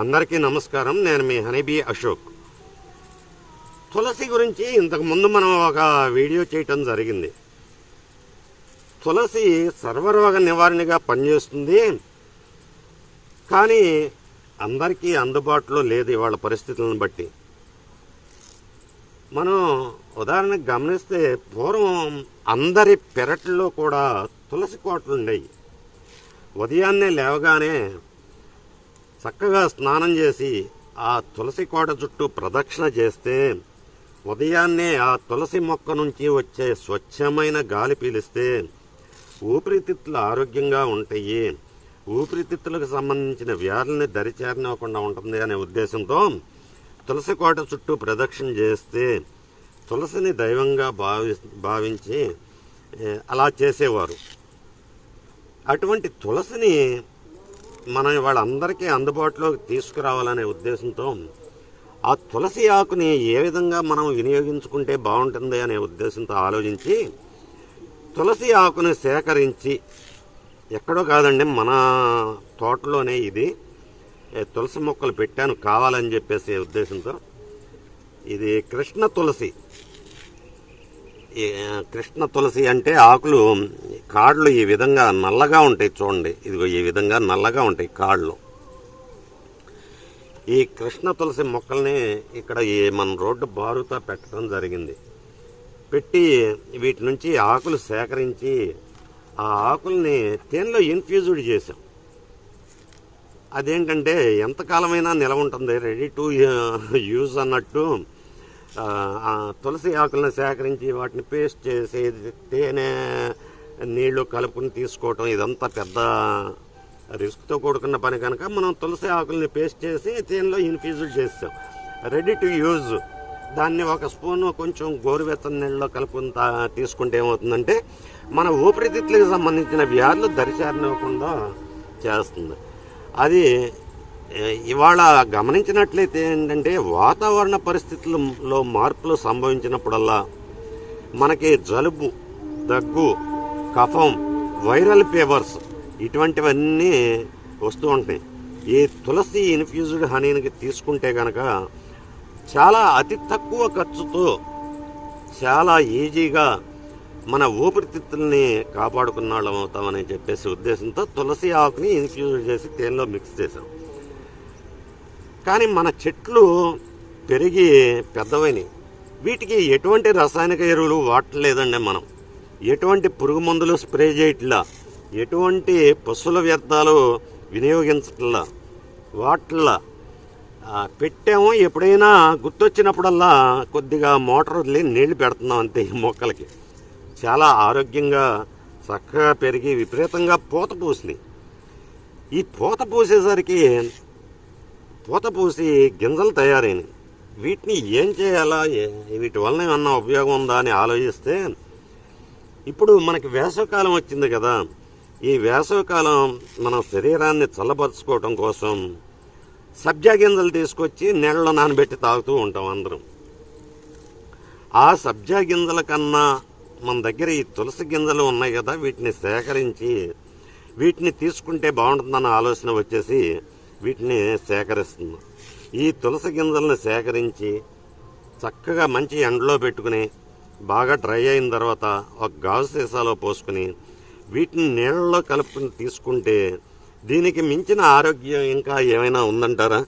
అందరికీ నమస్కారం. నేను మీ హనీబీ అశోక్. తులసి గురించి ఇంతకుముందు మనం ఒక వీడియో చేయటం జరిగింది. తులసి సర్వరోగ నివారణగా పనిచేస్తుంది. కానీ అందరికీ అందుబాటులో లేదు ఇవాళ పరిస్థితులను బట్టి. మనం ఉదాహరణకు గమనిస్తే పూర్వం అందరి పెరట్లో కూడా తులసి కోటలు ఉండేవి ఉదయాన్నే లేవగానే చక్కగా స్నానం చేసి ఆ తులసి కోట చుట్టూ ప్రదక్షిణ చేస్తే ఉదయాన్నే ఆ తులసి మొక్క నుంచి వచ్చే స్వచ్ఛమైన గాలి పీలిస్తే ఊపిరితిత్తులు ఆరోగ్యంగా ఉంటాయి. ఊపిరితిత్తులకు సంబంధించిన వ్యాధుల్ని దరిచేరనివ్వకుండా ఉంటుంది అనే ఉద్దేశంతో తులసి కోట చుట్టూ ప్రదక్షిణ చేస్తే తులసిని దైవంగా భావి భావించి అలా చేసేవారు. అటువంటి తులసిని మనం వాళ్ళందరికీ అందుబాటులోకి తీసుకురావాలనే ఉద్దేశంతో ఆ తులసి ఆకుని ఏ విధంగా మనం వినియోగించుకుంటే బాగుంటుంది అనే ఉద్దేశంతో ఆలోచించి తులసి ఆకుని సేకరించి ఎక్కడో కాదండి మన తోటలోనే ఇది తులసి మొక్కలు పెట్టాను కావాలని చెప్పేసి ఉద్దేశంతో ఇది కృష్ణ తులసి. కృష్ణ తులసి అంటే ఆకులు కాళ్ళు ఈ విధంగా నల్లగా ఉంటాయి చూడండి. ఇదిగో ఈ విధంగా నల్లగా ఉంటాయి కాళ్ళు. ఈ కృష్ణ తులసి మొక్కల్ని ఇక్కడ ఈ మన రోడ్డు బారుతో పెట్టడం జరిగింది. పెట్టి వీటి నుంచి ఆకులు సేకరించి ఆ ఆకుల్ని తేనెలో ఇన్ఫ్యూజ్డ్ చేసాం అదేంటంటే ఎంతకాలమైనా నిలవ ఉంటుంది రెడీ టు యూజ్ అన్నట్టు ఆ, తులసి ఆకులను సేకరించి వాటిని పేస్ట్ చేసి తేనె నీళ్ళు కలుపుకుని తీసుకోవటం ఇదంతా పెద్ద రిస్క్తో కూడుకున్న పని కనుక మనం తులసి ఆకుల్ని పేస్ట్ చేసి తేనెలో ఇన్ఫ్యూజ్డ్ చేస్తాం. రెడీ టు యూజ్ దాన్ని ఒక స్పూన్ కొంచెం గోరువెచ్చని నీళ్ళలో కలుపుకుని తీసుకుంటే ఏమవుతుందంటే మన ఊపిరితిత్తులకు సంబంధించిన వ్యాధులు దరిచారనివ్వకుండా చేస్తుంది. అది ఇవాళ గమనించినట్లయితే ఏంటంటే వాతావరణ పరిస్థితుల్లో మార్పులు సంభవించినప్పుడల్లా మనకి జలుబు దగ్గు కఫం వైరల్ ఫీవర్స్ ఇటువంటివన్నీ వస్తూ ఉంటాయి. ఈ తులసి ఇన్ఫ్యూజ్డ్ హనీని తీసుకుంటే కనుక చాలా అతి తక్కువ ఖర్చుతో చాలా ఈజీగా మన ఊపిరితిత్తుల్ని కాపాడుకున్న వాళ్ళం అవుతామని చెప్పేసి ఉద్దేశంతో తులసి ఆకుని ఇన్ఫ్యూజ్ చేసి తేనెలో మిక్స్ చేసాం కానీ మన చెట్లు పెరిగి పెద్దవైనవి వీటికి ఎటువంటి రసాయనిక ఎరువులు వాడలేదండి మనం. ఎటువంటి పురుగు మందులు స్ప్రే చేయట్లా? ఎటువంటి పశువుల వ్యర్థాలు వినియోగించట్లా? వాట్లా? పెట్టాము. ఎప్పుడైనా గుర్తొచ్చినప్పుడల్లా కొద్దిగా మోటార్ వదిలి నీళ్ళు పెడుతున్నాం అంతే ఈ మొక్కలకి. చాలా ఆరోగ్యంగా చక్కగా పెరిగి విపరీతంగా పూత పూసినాయి ఈ పూత పూసేసరికి పూత పూసి గింజలు తయారైనవి వీటిని ఏం చేయాలా? వీటి వలన ఏమన్నా ఉపయోగం ఉందా అని ఆలోచిస్తే ఇప్పుడు మనకి వేసవకాలం వచ్చింది కదా. ఈ వేసవకాలం మన శరీరాన్ని చల్లబరుచుకోవటం కోసం సబ్జా గింజలు తీసుకొచ్చి నీళ్ళలో నానబెట్టి తాగుతూ ఉంటాం అందరం. ఆ సబ్జా గింజల కన్నా మన దగ్గర ఈ తులసి గింజలు ఉన్నాయి కదా వీటిని సేకరించి వీటిని తీసుకుంటే బాగుంటుందన్న ఆలోచన వచ్చేసి వీటిని సేకరిస్తున్నాం. ఈ తులసి గింజలను సేకరించి చక్కగా మంచి ఎండలో పెట్టుకుని బాగా డ్రై అయిన తర్వాత ఒక గాజు సీసాలో పోసుకుని వీటిని నీళ్ళలో కలుపుకుని తీసుకుంటే దీనికి మించిన ఆరోగ్యం ఇంకా ఏమైనా ఉందంటారా?